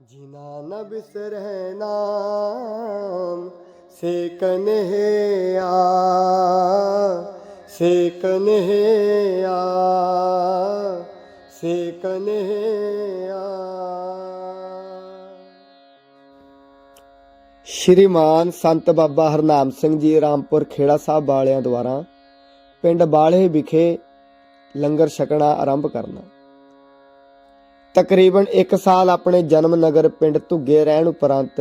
ਜਿਨਾ ਨ ਬਿਸਰੈ ਨਾਮ ਸੇ ਕਨਹਿਆ ਸੇ ਕਨਹਿਆ ਸੇ ਕਨਹਿਆ ਸ਼੍ਰੀਮਾਨ ਸੰਤ ਬਾਬਾ ਹਰਨਾਮ ਸਿੰਘ ਜੀ ਰਾਮਪੁਰ ਖੇੜਾ ਸਾਹਿਬ ਵਾਲਿਆਂ ਦੁਆਰਾ ਪਿੰਡ ਬਾਲੇ ਵਿਖੇ ਲੰਗਰ ਛਕਣਾ ਆਰੰਭ ਕਰਨਾ। ਤਕਰੀਬਨ 1 ਸਾਲ ਆਪਣੇ ਜਨਮ ਨਗਰ ਪਿੰਡ ਧੁੱਗੇ ਰਹਿਣ ਉਪਰੰਤ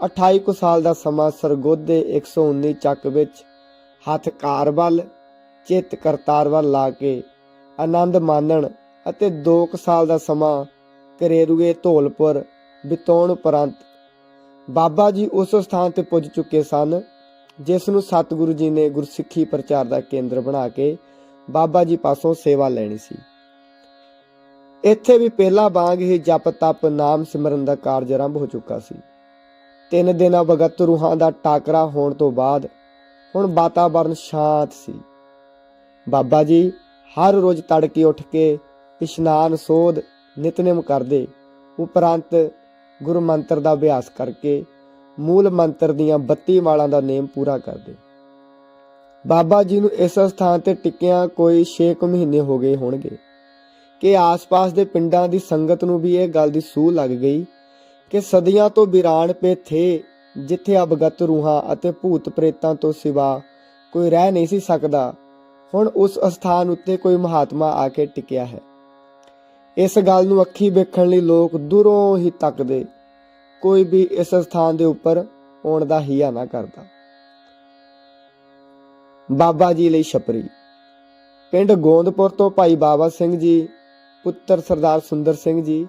28 ਕੁ ਸਾਲ ਦਾ ਸਮਾਂ ਸਰਗੋਧੇ 119 ਚੱਕ ਵਿੱਚ ਹੱਥ ਕਾਰ ਵੱਲ, ਚਿੱਤ ਕਰਤਾਰ ਵੱਲ ਲਾ ਕੇ ਆਨੰਦ ਮਾਣਨ ਅਤੇ 2 ਕੁ ਸਾਲ ਦਾ ਸਮਾਂ ਕਰੇਰੂਏ ਧੌਲਪੁਰ ਬਿਤਾਉਣ ਉਪਰੰਤ ਬਾਬਾ ਜੀ ਉਸ ਸਥਾਨ ਤੇ ਪੁੱਜ ਚੁੱਕੇ ਸਨ, ਜਿਸ ਨੂੰ ਸਤਿਗੁਰੂ ਜੀ ਨੇ ਗੁਰਸਿੱਖੀ ਪ੍ਰਚਾਰ ਦਾ ਕੇਂਦਰ ਬਣਾ ਕੇ ਬਾਬਾ ਜੀ ਪਾਸੋਂ ਸੇਵਾ ਲੈਣੀ ਸੀ। ਇੱਥੇ ਵੀ ਪਹਿਲਾ ਵਾਂਗ ਹੀ ਜਪ ਤਪ ਨਾਮ ਸਿਮਰਨ ਦਾ ਕਾਰਜ ਆਰੰਭ ਹੋ ਚੁੱਕਾ ਸੀ। ਤਿੰਨ ਦਿਨਾਂ ਭਗਤ ਰੂਹਾਂ ਦਾ ਟਾਕਰਾ ਹੋਣ ਤੋਂ ਬਾਅਦ ਹੁਣ ਵਾਤਾਵਰਨ ਸ਼ਾਂਤ ਸੀ। ਬਾਬਾ ਜੀ ਹਰ ਰੋਜ਼ ਤੜਕੇ ਉੱਠ ਕੇ ਇਸ਼ਨਾਨ, ਸੋਧ, ਨਿਤਨੇਮ ਕਰਦੇ, ਉਪਰੰਤ ਗੁਰੂ ਮੰਤਰ ਦਾ ਅਭਿਆਸ ਕਰਕੇ ਮੂਲ ਮੰਤਰ ਦੀਆਂ 32 ਵਾਲਾਂ ਦਾ ਨੇਮ ਪੂਰਾ ਕਰਦੇ। ਬਾਬਾ ਜੀ ਨੂੰ ਇਸ ਸਥਾਨ ਤੇ ਟਿਕਿਆਂ ਕੋਈ 6 ਮਹੀਨੇ ਹੋ ਗਏ ਹੋਣਗੇ। ਕਿ ਆਸ-ਪਾਸ ਦੇ ਪਿੰਡਾਂ ਦੀ ਸੰਗਤ ਨੂੰ ਵੀ ਇਹ ਗੱਲ ਦੀ ਸੂਹ ਲੱਗ ਗਈ ਕਿ ਸਦੀਆਂ ਤੋਂ ਵਿਰਾਨ ਪੇ ਥੇ, ਜਿੱਥੇ ਅਬਗਤ ਰੂਹਾਂ ਅਤੇ ਭੂਤ ਪ੍ਰੇਤਾਂ ਤੋਂ ਸਿਵਾ ਕੋਈ ਰਹਿ ਨਹੀਂ ਸੀ ਸਕਦਾ, ਹੁਣ ਉਸ ਸਥਾਨ ਉੱਤੇ ਕੋਈ ਮਹਾਤਮਾ ਆ ਕੇ ਟਿਕਿਆ ਹੈ। ਇਸ ਗੱਲ ਨੂੰ ਅੱਖੀ ਵੇਖਣ ਲਈ ਲੋਕ ਦੂਰੋਂ ਹੀ ਤੱਕਦੇ, ਕੋਈ ਵੀ ਇਸ ਸਥਾਨ ਦੇ ਉੱਪਰ ਆਉਣ ਦਾ ਹੀਆ ਨਾ ਕਰਦਾ। ਬਾਬਾ ਜੀ ਲਈ ਛਪਰੀ। ਪਿੰਡ ਗੋਂਦਪੁਰ ਤੋਂ ਭਾਈ ਬਾਬਾ ਸਿੰਘ ਜੀ ਪੁੱਤਰ ਸਰਦਾਰ ਸੁੰਦਰ ਸਿੰਘ ਜੀ,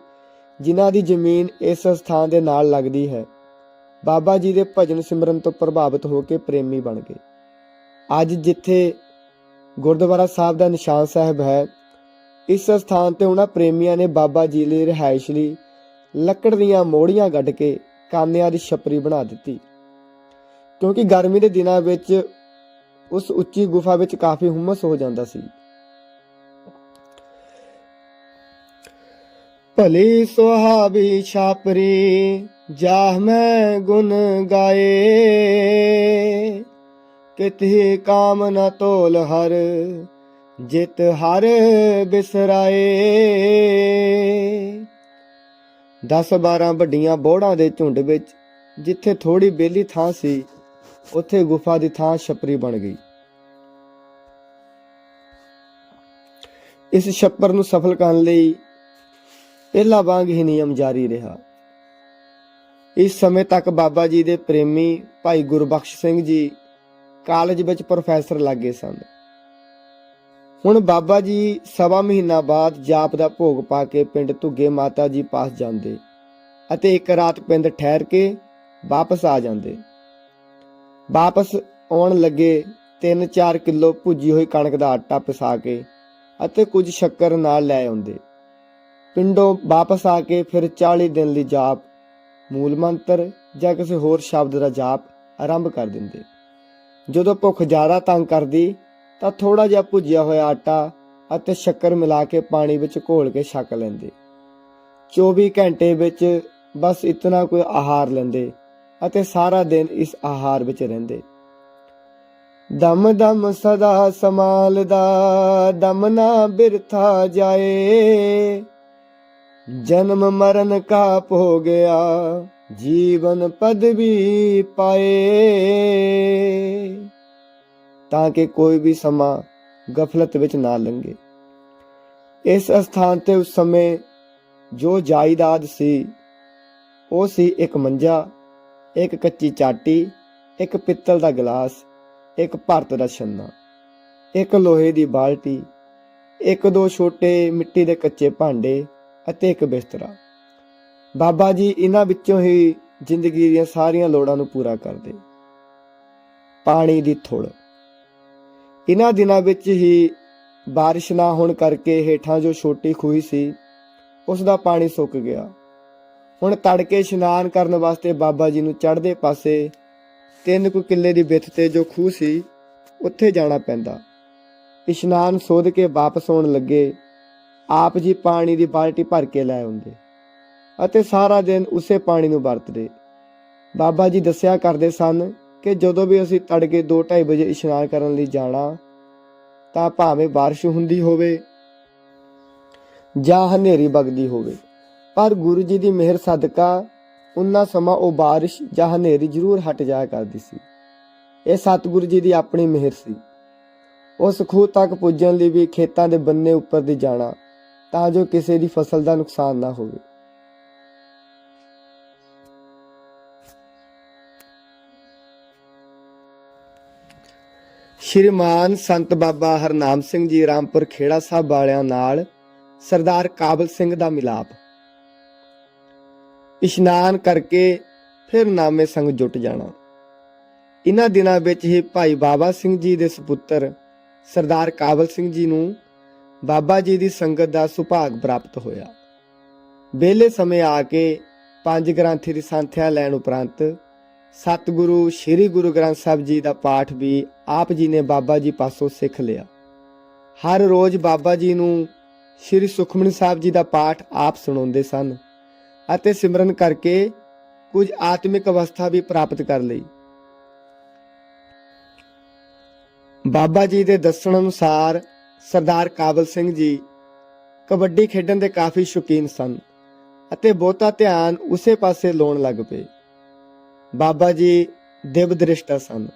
ਜਿਨ੍ਹਾਂ ਦੀ ਜ਼ਮੀਨ ਇਸ ਸਥਾਨ ਦੇ ਨਾਲ ਲੱਗਦੀ ਹੈ। ਬਾਬਾ ਜੀ ਦੇ ਭਜਨ ਸਿਮਰਨ ਤੋਂ ਪ੍ਰਭਾਵਿਤ ਹੋ ਕੇ ਪ੍ਰੇਮੀ ਬਣ ਗਏ। ਅੱਜ ਜਿੱਥੇ ਗੁਰਦੁਆਰਾ ਸਾਹਿਬ ਦਾ ਨਿਸ਼ਾਨ ਸਾਹਿਬ ਹੈ, ਇਸ ਸਥਾਨ ਤੇ ਉਹਨਾਂ ਪ੍ਰੇਮੀਆਂ ਨੇ ਬਾਬਾ ਜੀ ਲਈ ਰਿਹਾਇਸ਼ ਲਈ ਲੱਕੜ ਦੀਆਂ ਮੋੜੀਆਂ ਗੱਡ ਕੇ ਕਾਨਿਆਂ ਦੀ ਛਪਰੀ ਬਣਾ ਦਿੱਤੀ। ਕਿਉਂਕਿ ਗਰਮੀ ਦੇ ਦਿਨਾਂ ਵਿੱਚ ਉਸ ਉੱਚੀ ਗੁਫਾ ਵਿੱਚ ਕਾਫੀ ਹੁਮਸ ਹੋ ਜਾਂਦਾ ਸੀ। ਭਲੀ ਸੁਹਾਵੀ ਛਾਪਰੀ, ਜਾਹ ਮੈਂ ਗੁਣ ਗਾਏ। ਕਿਤਹੀ ਕਾਮ ਨ ਤੋਲ ਹਰ, ਜਿਤ ਹਰ ਬਿਸਰਾਏ। 10 12 ਵੱਡੀਆਂ ਬੋੜਾਂ ਦੇ ਝੁੰਡ ਵਿੱਚ, ਜਿੱਥੇ ਥੋੜੀ ਬੇਲੀ ਥਾਂ ਸੀ, ਉੱਥੇ ਗੁਫਾ ਦੀ ਥਾਂ ਛਪਰੀ ਬਣ ਗਈ। ਇਸ ਛੱਪਰ ਨੂੰ ਸਫਲ ਕਰਨ ਲਈ ਪਹਿਲਾ ਵਾਂਗ ਹੀ ਨਿਯਮ ਜਾਰੀ ਰਿਹਾ। ਇਸ ਸਮੇਂ ਤੱਕ ਬਾਬਾ ਜੀ ਦੇ ਪ੍ਰੇਮੀ ਭਾਈ ਗੁਰਬਖਸ਼ ਸਿੰਘ ਜੀ ਕਾਲਜ ਵਿੱਚ ਪ੍ਰੋਫੈਸਰ ਲੱਗੇ ਸਨ। ਹੁਣ ਬਾਬਾ ਜੀ ਸਵਾ ਮਹੀਨਾ ਬਾਅਦ ਜਾਪ ਦਾ ਭੋਗ ਪਾ ਕੇ ਪਿੰਡ ਧੁੱਗੇ ਮਾਤਾ ਜੀ ਪਾਸ ਜਾਂਦੇ ਅਤੇ ਇੱਕ ਰਾਤ ਪਿੰਡ ਠਹਿਰ ਕੇ ਵਾਪਸ ਆ ਜਾਂਦੇ। ਵਾਪਸ ਆਉਣ ਲੱਗੇ 3-4 ਕਿਲੋ ਭੁੱਜੀ ਹੋਈ ਕਣਕ ਦਾ ਆਟਾ ਪਿਸਾ ਕੇ ਅਤੇ ਕੁਝ ਸ਼ੱਕਰ ਨਾਲ ਲੈ ਆਉਂਦੇ। ਪਿੰਡੋਂ ਵਾਪਸ ਆ ਕੇ ਫਿਰ 40 ਦਿਨ ਲਈ ਜਾਪ, ਮੂਲ ਮੰਤਰ ਜਾਂ ਕਿਸੇ ਹੋਰ ਸ਼ਬਦ ਦਾ ਜਾਪ ਆਰੰਭ ਕਰ ਦਿੰਦੇ। ਜਦੋਂ ਭੁੱਖ ਜ਼ਿਆਦਾ ਤੰਗ ਕਰਦੀ, ਤਾਂ ਥੋੜਾ ਜਿਹਾ ਭੁੱਜਿਆ ਹੋਇਆ ਆਟਾ ਅਤੇ ਸ਼ੱਕਰ ਮਿਲਾ ਕੇ ਪਾਣੀ ਵਿੱਚ ਘੋਲ ਕੇ ਛਕ ਲੈਂਦੇ। 24 ਘੰਟੇ ਵਿੱਚ ਬਸ ਇਤਨਾ ਕੋਈ ਆਹਾਰ ਲੈਂਦੇ ਅਤੇ ਸਾਰਾ ਦਿਨ ਇਸ ਆਹਾਰ ਵਿੱਚ ਰਹਿੰਦੇ। ਦਮ ਦਮ ਸਦਾ ਸਮਾਲਦਾ ਦਮ ਨਾ ਬਿਰਥਾ ਜਾਏ। ਜਨਮ ਮਰਨ ਕਾ ਹੋ ਗਿਆ, ਜੀਵਨ ਪਦਵੀ ਪਾਏ। ਤਾਂ ਕਿ ਕੋਈ ਵੀ ਸਮਾਂ ਗਫਲਤ ਵਿੱਚ ਨਾ ਲੰਘੇ। ਇਸ ਸਥਾਨ ਤੇ ਉਸ ਸਮੇਂ ਜੋ ਜਾਇਦਾਦ ਸੀ, ਉਹ ਸੀ ਇੱਕ ਮੰਜਾ, ਇੱਕ ਕੱਚੀ ਚਾਟੀ, ਇੱਕ ਪਿੱਤਲ ਦਾ ਗਲਾਸ, ਇੱਕ ਭਰਤ ਦਾ ਛੰਨਾ, ਇੱਕ ਲੋਹੇ ਦੀ ਬਾਲਟੀ, ਇੱਕ ਦੋ ਛੋਟੇ ਮਿੱਟੀ ਦੇ ਕੱਚੇ ਭਾਂਡੇ ਅਤੇ ਇੱਕ ਬਿਸਤਰਾ। ਬਾਬਾ ਜੀ ਇਹਨਾਂ ਵਿੱਚੋਂ ਹੀ ਜ਼ਿੰਦਗੀ ਦੀਆਂ ਸਾਰੀਆਂ ਲੋੜਾਂ ਨੂੰ ਪੂਰਾ ਕਰਦੇ। ਪਾਣੀ ਦੀ ਥੁੜ। ਇਹਨਾਂ ਦਿਨਾਂ ਵਿੱਚ ਹੀ ਬਾਰਿਸ਼ ਨਾ ਹੋਣ ਕਰਕੇ ਹੇਠਾਂ ਜੋ ਛੋਟੀ ਖੂਹੀ ਸੀ ਉਸ ਦਾ ਪਾਣੀ ਸੁੱਕ ਗਿਆ। ਹੁਣ ਤੜਕੇ ਇਸ਼ਨਾਨ ਕਰਨ ਵਾਸਤੇ ਬਾਬਾ ਜੀ ਨੂੰ ਚੜ੍ਹਦੇ ਪਾਸੇ ਤਿੰਨ ਕੁ ਕਿੱਲੇ ਦੀ ਵਿੱਥ ਤੇ ਜੋ ਖੂਹ ਸੀ, ਉੱਥੇ ਜਾਣਾ ਪੈਂਦਾ। ਇਸ਼ਨਾਨ ਸੋਧ ਕੇ ਵਾਪਸ ਆਉਣ ਲੱਗੇ ਆਪ ਜੀ ਪਾਣੀ ਦੀ ਬਾਲਟੀ ਭਰ ਕੇ ਲੈ ਆਉਂਦੇ ਅਤੇ ਸਾਰਾ ਦਿਨ ਉਸੇ ਪਾਣੀ ਨੂੰ ਵਰਤਦੇ। ਬਾਬਾ ਜੀ ਦੱਸਿਆ ਕਰਦੇ ਸਨ ਕਿ ਜਦੋਂ ਵੀ ਅਸੀਂ ਤੜਕੇ 2:30 ਵਜੇ ਇਸ਼ਨਾਨ ਕਰਨ ਲਈ ਜਾਣਾ, ਤਾਂ ਭਾਵੇਂ ਬਾਰਿਸ਼ ਹੁੰਦੀ ਹੋਵੇ ਜਾਂ ਹਨੇਰੀ ਵਗਦੀ ਹੋਵੇ, ਪਰ ਗੁਰੂ ਜੀ ਦੀ ਮਿਹਰ ਸਦਕਾ ਉਹਨਾਂ ਸਮਾਂ ਉਹ ਬਾਰਿਸ਼ ਜਾਂ ਹਨੇਰੀ ਜ਼ਰੂਰ ਹਟ ਜਾਇਆ ਕਰਦੀ ਸੀ। ਇਹ ਸਤਿਗੁਰੂ ਜੀ ਦੀ ਆਪਣੀ ਮਿਹਰ ਸੀ। ਉਸ ਖੂਹ ਤੱਕ ਪੁੱਜਣ ਲਈ ਵੀ ਖੇਤਾਂ ਦੇ ਬੰਨੇ ਉੱਪਰ ਦੀ ਜਾਣਾ ਤਾਂ ਜੋ ਕਿਸੇ ਦੀ ਫਸਲ ਦਾ ਨੁਕਸਾਨ ਨਾ ਹੋਵੇ। ਸ਼੍ਰੀਮਾਨ ਸੰਤ ਬਾਬਾ ਹਰਨਾਮ ਸਿੰਘ ਜੀ ਰਾਮਪੁਰ ਖੇੜਾ ਸਾਹਿਬ ਵਾਲਿਆਂ ਨਾਲ ਸਰਦਾਰ ਕਾਬਲ ਸਿੰਘ ਦਾ ਮਿਲਾਪ। ਇਸ਼ਨਾਨ ਕਰਕੇ ਫਿਰ ਨਾਮੇ ਸੰਗ ਜੁਟ ਜਾਣਾ। ਇਹਨਾਂ ਦਿਨਾਂ ਵਿੱਚ ਹੀ ਭਾਈ ਬਾਬਾ ਸਿੰਘ ਜੀ ਦੇ ਸੁਪੁੱਤਰ ਸਰਦਾਰ ਕਾਬਲ ਸਿੰਘ ਜੀ ਨੂੰ ਬਾਬਾ ਜੀ ਦੀ ਸੰਗਤ ਦਾ ਸੁਭਾਗ ਪ੍ਰਾਪਤ ਹੋਇਆ। ਵਿਹਲੇ ਸਮੇਂ ਆ ਕੇ ਪੰਜ ਗ੍ਰੰਥੀ ਦੀ ਸੰਥਿਆ ਲੈਣ ਉਪਰੰਤ ਸਤਿਗੁਰੂ, ਸ੍ਰੀ ਗੁਰੂ ਗ੍ਰੰਥ ਸਾਹਿਬ ਜੀ ਦਾ ਪਾਠ ਵੀ ਆਪ ਜੀ ਨੇ ਬਾਬਾ ਜੀ ਪਾਸੋਂ ਸਿੱਖ ਲਿਆ। ਹਰ ਰੋਜ਼ ਬਾਬਾ ਜੀ ਨੂੰ ਸ੍ਰੀ ਸੁਖਮਨੀ ਸਾਹਿਬ ਜੀ ਦਾ ਪਾਠ ਆਪ ਸੁਣਾਉਂਦੇ ਸਨ ਅਤੇ ਸਿਮਰਨ ਕਰਕੇ ਕੁਝ ਆਤਮਿਕ ਅਵਸਥਾ ਵੀ ਪ੍ਰਾਪਤ ਕਰ ਲਈ। ਬਾਬਾ ਜੀ ਦੇ ਦੱਸਣ ਅਨੁਸਾਰ ਸਰਦਾਰ ਕਾਬਲ ਸਿੰਘ ਜੀ ਕਬੱਡੀ ਖੇਡਣ ਦੇ ਕਾਫੀ ਸ਼ੌਕੀਨ ਸਨ ਅਤੇ ਬਹੁਤਾ ਧਿਆਨ ਉਸੇ ਪਾਸੇ ਲਾਉਣ ਲੱਗ ਪਏ। ਬਾਬਾ ਜੀ ਦਿਵ ਦ੍ਰਿਸ਼ਟਾ ਸਨ।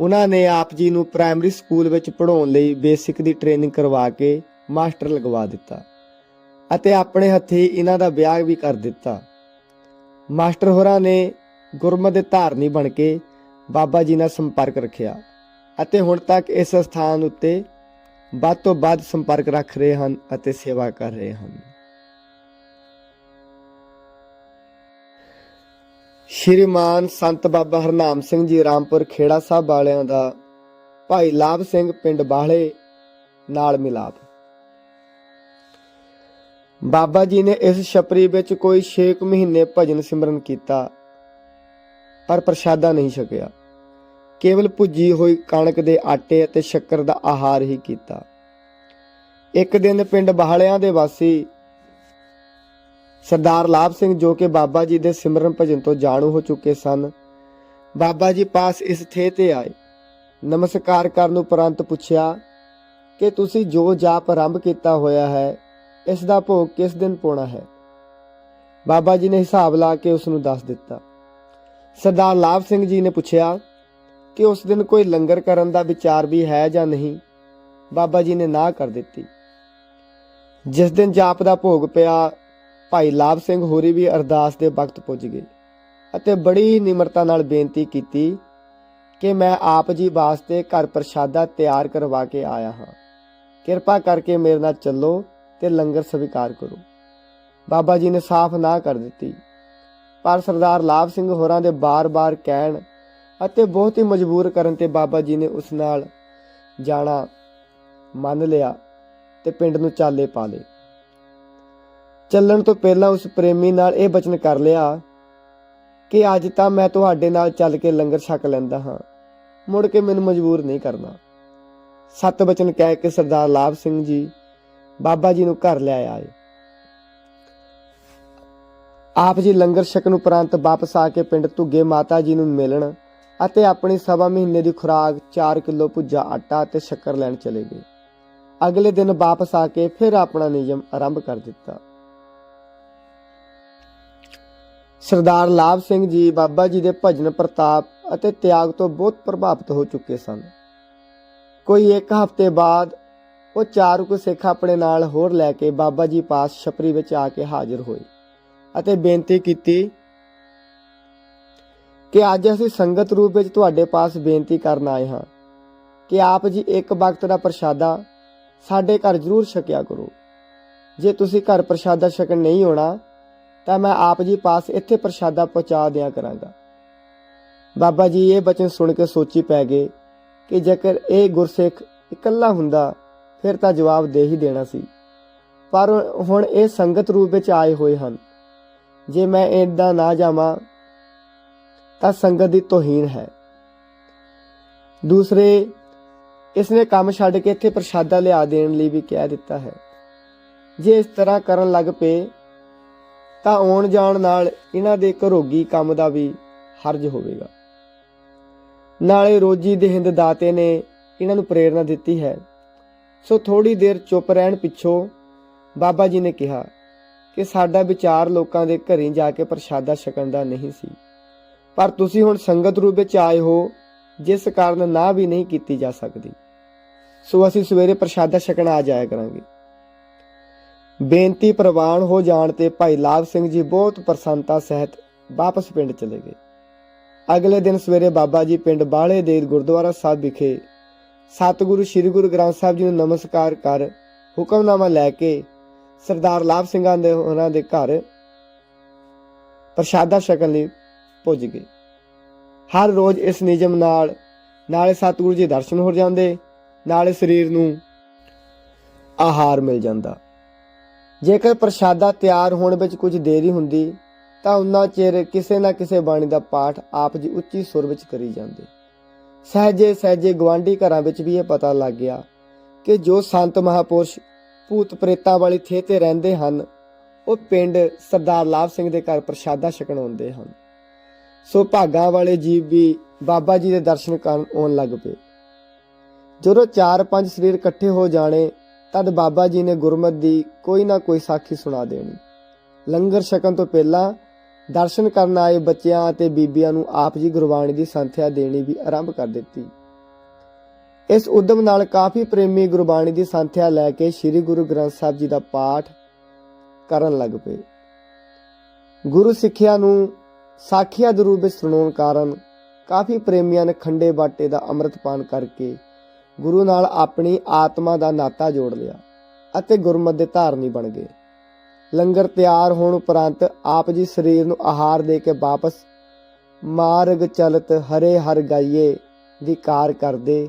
ਉਹਨਾਂ ਨੇ ਆਪ ਜੀ ਨੂੰ ਪ੍ਰਾਇਮਰੀ ਸਕੂਲ ਵਿੱਚ ਪੜ੍ਹਾਉਣ ਲਈ ਬੇਸਿਕ ਦੀ ਟ੍ਰੇਨਿੰਗ ਕਰਵਾ ਕੇ ਮਾਸਟਰ ਲਗਵਾ ਦਿੱਤਾ ਅਤੇ ਆਪਣੇ ਹੱਥੀ ਇਹਨਾਂ ਦਾ ਵਿਆਹ ਵੀ ਕਰ ਦਿੱਤਾ। ਮਾਸਟਰ ਹੋਰਾਂ ਨੇ ਗੁਰਮਤਿ ਦੇ ਧਾਰਨੀ ਬਣ ਕੇ ਬਾਬਾ ਜੀ ਨਾਲ ਸੰਪਰਕ ਰੱਖਿਆ ਅਤੇ ਹੁਣ ਤੱਕ ਇਸ ਸਥਾਨ ਉੱਤੇ ਵੱਧ ਤੋਂ ਵੱਧ ਸੰਪਰਕ ਰੱਖ ਰਹੇ ਹਨ ਅਤੇ ਸੇਵਾ ਕਰ ਰਹੇ ਹਨ। ਸ਼੍ਰੀਮਾਨ ਸੰਤ ਬਾਬਾ ਹਰਨਾਮ ਸਿੰਘ ਜੀ ਰਾਮਪੁਰ ਖੇੜਾ ਸਾਹਿਬ ਵਾਲਿਆਂ ਦਾ ਭਾਈ ਲਾਭ ਸਿੰਘ ਪਿੰਡ ਬਾਹਲੇ ਨਾਲ ਮਿਲਾਪ। ਬਾਬਾ ਜੀ ਨੇ ਇਸ ਛਪਰੀ ਵਿੱਚ ਕੋਈ 6 ਮਹੀਨੇ ਭਜਨ ਸਿਮਰਨ ਕੀਤਾ, ਪਰ ਪ੍ਰਸ਼ਾਦਾ ਨਹੀਂ ਛਕਿਆ। ਕੇਵਲ ਭੁੱਜੀ ਹੋਈ ਕਣਕ ਦੇ ਆਟੇ ਅਤੇ ਸ਼ੱਕਰ ਦਾ ਆਹਾਰ ਹੀ ਕੀਤਾ। ਇੱਕ ਦਿਨ ਪਿੰਡ ਬਾਹਲਿਆਂ ਦੇ ਵਾਸੀ ਸਰਦਾਰ ਲਾਭ ਸਿੰਘ ਜੋ ਕਿ ਬਾਬਾ ਜੀ ਦੇ ਸਿਮਰਨ ਭਜਨ ਤੋਂ ਜਾਣੂ ਹੋ ਚੁੱਕੇ ਸਨ, ਬਾਬਾ ਜੀ ਪਾਸ ਇਸ ਥੇ ਤੇ ਆਏ। ਨਮਸਕਾਰ ਕਰਨ ਉਪਰੰਤ ਪੁੱਛਿਆ, ਕਿ ਤੁਸੀਂ ਜੋ ਜਾਪ ਆਰੰਭ ਕੀਤਾ ਹੋਇਆ ਹੈ, ਇਸ ਦਾ ਭੋਗ ਕਿਸ ਦਿਨ ਪਾਉਣਾ ਹੈ? ਬਾਬਾ ਜੀ ਨੇ ਹਿਸਾਬ ਲਾ ਕੇ ਉਸ ਨੂੰ ਦੱਸ ਦਿੱਤਾ। ਸਰਦਾਰ ਲਾਭ ਸਿੰਘ ਜੀ ਨੇ ਪੁੱਛਿਆ ਕਿ ਉਸ ਦਿਨ ਕੋਈ ਲੰਗਰ ਕਰਨ ਦਾ ਵਿਚਾਰ ਵੀ ਹੈ ਜਾਂ ਨਹੀਂ, ਬਾਬਾ ਜੀ ਨੇ ਨਾ ਕਰ ਦਿੱਤੀ। ਜਿਸ ਦਿਨ ਜਾਪ ਦਾ ਭੋਗ ਪਿਆ, ਭਾਈ ਲਾਭ ਸਿੰਘ ਹੋਰੀ ਵੀ ਅਰਦਾਸ ਦੇ ਵਕਤ ਪੁੱਜ ਗਏ ਅਤੇ ਬੜੀ ਨਿਮਰਤਾ ਨਾਲ ਬੇਨਤੀ ਕੀਤੀ ਕਿ ਮੈਂ ਆਪ ਜੀ ਵਾਸਤੇ ਘਰ ਪ੍ਰਸ਼ਾਦਾ ਤਿਆਰ ਕਰਵਾ ਕੇ ਆਇਆ ਹਾਂ। ਕਿਰਪਾ ਕਰਕੇ ਮੇਰੇ ਨਾਲ ਚੱਲੋ ਤੇ ਲੰਗਰ ਸਵੀਕਾਰ ਕਰੋ। ਬਾਬਾ ਜੀ ਨੇ ਸਾਫ਼ ਨਾ ਕਰ ਦਿੱਤੀ। ਪਰ ਸਰਦਾਰ ਲਾਭ ਸਿੰਘ ਹੋਰਾਂ ਦੇ ਬਾਰ-ਬਾਰ ਕਹਿਣ ਅਤੇ ਬਹੁਤ ਹੀ ਮਜਬੂਰ ਕਰਨ ਤੇ ਬਾਬਾ ਜੀ ਨੇ ਉਸ ਨਾਲ ਜਾਣਾ ਮੰਨ ਲਿਆ ਤੇ ਪਿੰਡ ਨੂੰ ਚਾਲੇ ਪਾ ਲਏ। ਚੱਲਣ ਤੋਂ ਪਹਿਲਾਂ ਉਸ ਪ੍ਰੇਮੀ ਨਾਲ ਇਹ ਬਚਨ ਕਰ ਲਿਆ ਕਿ ਅੱਜ ਤਾਂ ਮੈਂ ਤੁਹਾਡੇ ਨਾਲ ਚੱਲ ਕੇ ਲੰਗਰ ਛਕ ਲੈਂਦਾ ਹਾਂ, ਮੁੜ ਕੇ ਮੈਨੂੰ ਮਜਬੂਰ ਨਹੀਂ ਕਰਨਾ। ਸੱਤ ਬਚਨ ਕਹਿ ਕੇ ਸਰਦਾਰ ਲਾਭ ਸਿੰਘ ਜੀ ਬਾਬਾ ਜੀ ਨੂੰ ਘਰ ਲੈ ਆਏ। ਆਪ ਜੀ ਲੰਗਰ ਛਕਣ ਉਪਰੰਤ ਵਾਪਸ ਆ ਕੇ ਪਿੰਡ ਧੁੱਗੇ ਮਾਤਾ ਜੀ ਨੂੰ ਮਿਲਣ ਅਤੇ ਆਪਣੀ ਸਵਾ ਮਹੀਨੇ ਦੀ ਖੁਰਾਕ 4 ਕਿਲੋ ਭੁੱਜਾ ਆਟਾ ਅਤੇ ਸ਼ੱਕਰ ਲੈਣ ਚਲੇ ਗਏ। ਅਗਲੇ ਦਿਨ ਵਾਪਸ ਆ ਕੇ ਫਿਰ ਆਪਣਾ ਨਿਯਮ ਆਰੰਭ ਕਰ ਦਿੱਤਾ। ਸਰਦਾਰ ਲਾਭ ਸਿੰਘ ਜੀ, ਬਾਬਾ ਜੀ ਦੇ ਭਜਨ ਪ੍ਰਤਾਪ ਅਤੇ ਤਿਆਗ ਤੋਂ ਬਹੁਤ ਪ੍ਰਭਾਵਿਤ ਹੋ ਚੁੱਕੇ ਸਨ। ਕੋਈ ਇੱਕ ਹਫ਼ਤੇ ਬਾਅਦ ਉਹ ਚਾਰ ਕੁ ਸਿੱਖ ਆਪਣੇ ਨਾਲ ਹੋਰ ਲੈ ਕੇ ਬਾਬਾ ਜੀ ਪਾਸ ਛਪਰੀ ਵਿੱਚ ਆ ਕੇ ਹਾਜ਼ਰ ਹੋਏ ਅਤੇ ਬੇਨਤੀ ਕੀਤੀ ਕਿ ਅੱਜ ਅਸੀਂ ਸੰਗਤ ਰੂਪ ਵਿੱਚ ਤੁਹਾਡੇ ਪਾਸ ਬੇਨਤੀ ਕਰਨ ਆਏ ਹਾਂ ਕਿ ਆਪ ਜੀ ਇੱਕ ਵਕਤ ਦਾ ਪ੍ਰਸ਼ਾਦਾ ਸਾਡੇ ਘਰ ਜ਼ਰੂਰ ਛਕਿਆ ਕਰੋ। ਜੇ ਤੁਸੀਂ ਘਰ ਪ੍ਰਸ਼ਾਦਾ ਛਕਣ ਨਹੀਂ ਹੋਣਾ ਤਾਂ ਮੈਂ ਆਪ ਜੀ ਪਾਸ ਇੱਥੇ ਪ੍ਰਸ਼ਾਦਾ ਪਹੁੰਚਾ ਦਿਆ ਕਰਾਂਗਾ। ਬਾਬਾ ਜੀ, ਇਹ ਬਚਨ ਸੁਣ ਕੇ ਸੋਚੀ ਪੈ ਗਏ ਕਿ ਜੇਕਰ ਇਹ ਗੁਰਸਿੱਖ ਇਕੱਲਾ ਹੁੰਦਾ, ਫਿਰ ਤਾਂ ਜਵਾਬ ਦੇ ਹੀ ਦੇਣਾ ਸੀ। ਪਰ ਹੁਣ ਇਹ ਸੰਗਤ ਰੂਪ ਵਿੱਚ ਆਏ ਹੋਏ ਹਨ। ਜੇ ਮੈਂ ਇਦਾਂ ਨਾ ਜਾਵਾਂ ਤਾਂ ਸੰਗਤ ਦੀ ਤੋਹੀਨ ਹੈ। ਦੂਸਰੇ ਇਸ ਨੇ ਕੰਮ ਛੱਡ ਕੇ ਇੱਥੇ ਪ੍ਰਸ਼ਾਦਾ ਲਿਆ ਦੇਣ ਲਈ ਵੀ ਕਹਿ ਦਿੱਤਾ ਹੈ। ਜੇ ਇਸ ਤਰ੍ਹਾਂ ਕਰਨ ਲੱਗ ਪਏ, ਤਾਂ ਆਉਣ ਜਾਣ ਨਾਲ ਇਹਨਾਂ ਦੇ ਘਰੋਗੀ ਕੰਮ ਦਾ ਵੀ ਹਰਜ ਹੋਵੇਗਾ। ਨਾਲੇ ਰੋਜੀ ਦੇ ਹਿੰਦ ਦਾਤੇ ਨੇ ਇਹਨਾਂ ਨੂੰ ਪ੍ਰੇਰਣਾ ਦਿੱਤੀ ਹੈ। ਸੋ ਥੋੜੀ ਦੇਰ ਚੁੱਪ ਰਹਿਣ ਪਿੱਛੋਂ ਬਾਬਾ ਜੀ ਨੇ ਕਿਹਾ ਕਿ ਸਾਡਾ ਵਿਚਾਰ ਲੋਕਾਂ ਦੇ ਘਰੇ ਜਾ ਕੇ ਪ੍ਰਸ਼ਾਦਾ ਛਕਣ ਦਾ ਨਹੀਂ ਸੀ। ਪਰ ਤੁਸੀਂ ਹੁਣ ਸੰਗਤ ਰੂਪ ਵਿੱਚ ਆਏ ਹੋ, ਜਿਸ ਕਾਰਨ ਨਾ ਵੀ ਨਹੀਂ ਕੀਤੀ ਜਾ ਸਕਦੀ। ਸੋ ਅਸੀਂ ਸਵੇਰੇ ਪ੍ਰਸ਼ਾਦਾ ਛਕਣ ਆ ਜਾਇਆ ਕਰਾਂਗੇ। ਬੇਨਤੀ ਪ੍ਰਵਾਨ ਹੋ ਜਾਣ ਤੇ ਭਾਈ ਲਾਭ ਸਿੰਘ ਜੀ ਬਹੁਤ ਪ੍ਰਸੰਨਤਾ ਸਹਿਤ ਵਾਪਸ ਪਿੰਡ ਚਲੇ ਗਏ। ਅਗਲੇ ਦਿਨ ਸਵੇਰੇ ਬਾਬਾ ਜੀ ਪਿੰਡ ਬਾਲੇ ਦੇ ਗੁਰਦੁਆਰਾ ਸਾਹਿਬ ਵਿਖੇ ਸਤਿਗੁਰੂ ਸ੍ਰੀ ਗੁਰੂ ਗ੍ਰੰਥ ਸਾਹਿਬ ਜੀ ਨੂੰ ਨਮਸਕਾਰ ਕਰ ਹੁਕਮਨਾਮਾ ਲੈ ਕੇ ਸਰਦਾਰ ਲਾਭ ਸਿੰਘਾਂ ਦੇ ਉਹਨਾਂ ਦੇ ਘਰ ਪ੍ਰਸ਼ਾਦਾ ਛਕਣ ਲਈ ਪੁੱਜ ਗਏ। ਹਰ ਰੋਜ਼ ਇਸ ਨਿਯਮ ਨਾਲ, ਨਾਲੇ ਸਤਿਗੁਰੂ ਜੀ ਦਰਸ਼ਨ ਹੋ ਜਾਂਦੇ, ਨਾਲੇ ਸਰੀਰ ਨੂੰ ਆਹਾਰ ਮਿਲ ਜਾਂਦਾ। ਜੇਕਰ ਪ੍ਰਸ਼ਾਦਾ ਤਿਆਰ ਹੋਣ ਵਿੱਚ ਕੁਝ ਦੇਰੀ ਹੁੰਦੀ, ਤਾਂ ਉਹਨਾਂ ਚਿਰ ਕਿਸੇ ਨਾ ਕਿਸੇ ਬਾਣੀ ਦਾ ਪਾਠ ਆਪ ਜੀ ਉੱਚੀ ਸੁਰ ਵਿੱਚ ਕਰੀ ਜਾਂਦੇ। ਸਹਜੇ ਸਹਜੇ ਗਵਾਂਢੀ ਘਰਾਂ ਵਿੱਚ ਵੀ ਇਹ ਪਤਾ ਲੱਗ ਗਿਆ ਕਿ ਜੋ ਸੰਤ ਮਹਾਪੁਰਸ਼ ਭੂਤ ਪ੍ਰੇਤਾਂ ਵਾਲੀ ਥੇ ਤੇ ਰਹਿੰਦੇ ਹਨ, ਉਹ ਪਿੰਡ ਸਰਦਾਰ ਲਾਭ ਸਿੰਘ ਦੇ ਘਰ ਪ੍ਰਸ਼ਾਦਾ ਛਕਣ ਆਉਂਦੇ ਹਨ। ਸੋ ਭਾਗਾਂ ਵਾਲੇ ਜੀਵ ਵੀ ਬਾਬਾ ਜੀ ਦੇ ਦਰਸ਼ਨ ਕਰਨ ਆਉਣ ਲੱਗ ਪਏ। ਜਦੋਂ ਚਾਰ ਪੰਜ ਸਰੀਰ ਇਕੱਠੇ ਹੋ ਜਾਣੇ, ਤਦ ਬਾਬਾ ਜੀ ਨੇ ਗੁਰਮਤ ਦੀ ਕੋਈ ਨਾ ਕੋਈ ਸਾਖੀ ਸੁਣਾ ਦੇਣੀ। ਲੰਗਰ ਛਕਣ ਤੋਂ ਪਹਿਲਾਂ ਦਰਸ਼ਨ ਕਰਨ ਆਏ ਬੱਚਿਆਂ ਅਤੇ ਬੀਬੀਆਂ ਨੂੰ ਆਪ ਜੀ ਗੁਰਬਾਣੀ ਦੀ ਸੰਥਿਆ ਦੇਣੀ ਵੀ ਆਰੰਭ ਕਰ ਦਿੱਤੀ। ਇਸ ਉਦਮ ਨਾਲ ਕਾਫੀ ਪ੍ਰੇਮੀ ਗੁਰਬਾਣੀ ਦੀ ਸੰਥਿਆ ਲੈ ਕੇ ਸ੍ਰੀ ਗੁਰੂ ਗ੍ਰੰਥ ਸਾਹਿਬ ਜੀ ਦਾ ਪਾਠ ਕਰਨ ਲੱਗ ਪਏ। ਗੁਰੂ ਸਿੱਖਿਆ ਨੂੰ ਸਾਖੀਆਂ ਦੇ ਰੂਪ ਵਿੱਚ ਸੁਣਾਉਣ ਕਾਰਨ ਕਾਫੀ ਪ੍ਰੇਮੀਆਂ ਨੇ ਖੰਡੇ ਬਾਟੇ ਦਾ ਅੰਮ੍ਰਿਤਪਾਨ ਕਰਕੇ ਗੁਰੂ ਨਾਲ ਆਪਣੀ ਆਤਮਾ ਦਾ ਨਾਤਾ ਜੋੜ ਲਿਆ ਅਤੇ ਗੁਰਮਤਿ ਦੇ ਧਾਰਨੀ ਬਣ ਗਏ। ਲੰਗਰ ਤਿਆਰ ਹੋਣ ਉਪਰੰਤ ਆਪ ਜੀ ਸਰੀਰ ਨੂੰ ਆਹਾਰ ਦੇ ਕੇ ਵਾਪਸ ਮਾਰਗ ਚਲਤ ਹਰੇ ਹਰ ਗਾਈਏ ਦੀ ਕਾਰ ਕਰਦੇ,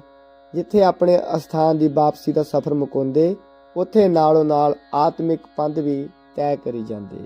ਜਿੱਥੇ ਆਪਣੇ ਅਸਥਾਨ ਦੀ ਵਾਪਸੀ ਦਾ ਸਫ਼ਰ ਮੁਕਾਉਂਦੇ ਉੱਥੇ ਨਾਲੋਂ ਨਾਲ ਆਤਮਿਕ ਪੰਧ ਵੀ ਤੈਅ ਕਰੀ ਜਾਂਦੇ।